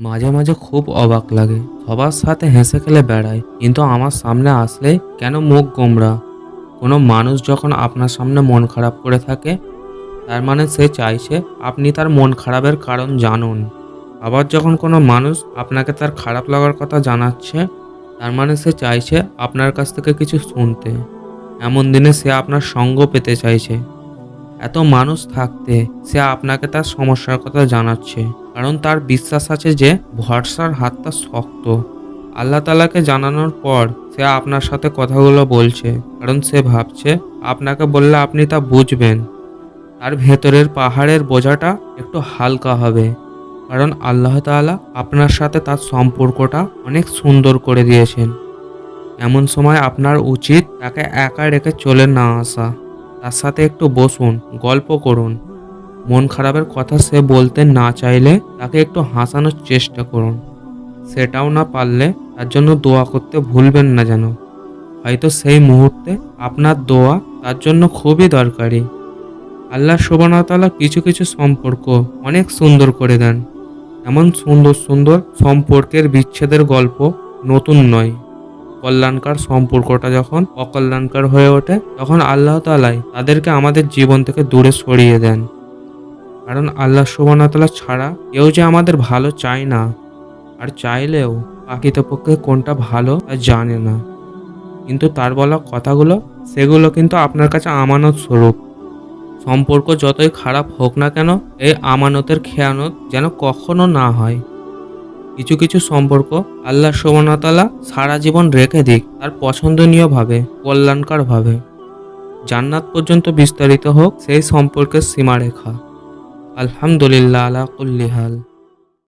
মাঝে মাঝে খুব অবাক লাগে। সবার সাথে হেসে খেলে বেড়ায়, কিন্তু আমার সামনে আসলে কেন মুখ গোমরা? কোনো মানুষ যখন আপনার সামনে মন খারাপ করে থাকে, তার মানে সে চাইছে আপনি তার মন খারাপের কারণ জানুন। আবার যখন কোনো মানুষ আপনাকে তার খারাপ লাগার কথা জানাচ্ছে, তার মানে সে চাইছে আপনার কাছ থেকে কিছু শুনতে। এমন দিনে সে আপনার সঙ্গ পেতে চাইছে। এত মানুষ থাকতে সে আপনাকে তার সমস্যার কথা জানাচ্ছে। কারণ তার বিশ্বাস আছে যে ভরসার হাতটা শক্ত। আল্লাহ তালাকে জানানোর পর সে আপনার সাথে কথাগুলো বলছে। কারণ সে ভাবছে, আপনাকে বললে আপনি তা বুঝবেন। তার ভেতরের পাহাড়ের বোঝাটা একটু হালকা হবে। কারণ আল্লাহ তাআলা আপনার সাথে তার সম্পর্কটা অনেক সুন্দর করে দিয়েছেন। এমন সময় আপনার উচিত তাকে একা রেখে চলে না আসা। তার সাথে একটু বসুন, গল্প করুন। মন খারাপের কথা সে বলতে না চাইলে তাকে একটু হাসানোর চেষ্টা করুন। সেটাও না পারলে তার জন্য দোয়া করতে ভুলবেন না যেন। হয়তো সেই মুহূর্তে আপনার দোয়া তার জন্য খুবই দরকারি। আল্লাহ সুবাহতালা কিছু কিছু সম্পর্ক অনেক সুন্দর করে দেন। এমন সুন্দর সুন্দর সম্পর্কের বিচ্ছেদের গল্প নতুন নয়। কল্যাণকার সম্পর্কটা যখন অকল্যাণকার হয়ে ওঠে, তখন আল্লাহ তালাই তাদেরকে আমাদের জীবন থেকে দূরে সরিয়ে দেন। কারণ আল্লাহ সুবাহতালা ছাড়া কেউ যে আমাদের ভালো চায় না, আর চাইলেও প্রকৃতপক্ষে কোনটা ভালো তা জানে না। কিন্তু তার বলা কথাগুলো, সেগুলো কিন্তু আপনার কাছে আমানত স্বরূপ। সম্পর্ক যতই খারাপ হোক না কেন, এই আমানতের খেয়ানত যেন কখনো না হয়। কিছু কিছু সম্পর্ক আল্লাহ সোমনাতালা সারা জীবন রেখে দিক তার পছন্দনীয়ভাবে, কল্যাণকারভাবে। জান্নাত পর্যন্ত বিস্তারিত হোক সেই সম্পর্কের সীমারেখা। আলহামদুলিল্লাহ আলা কুল্লি হাল।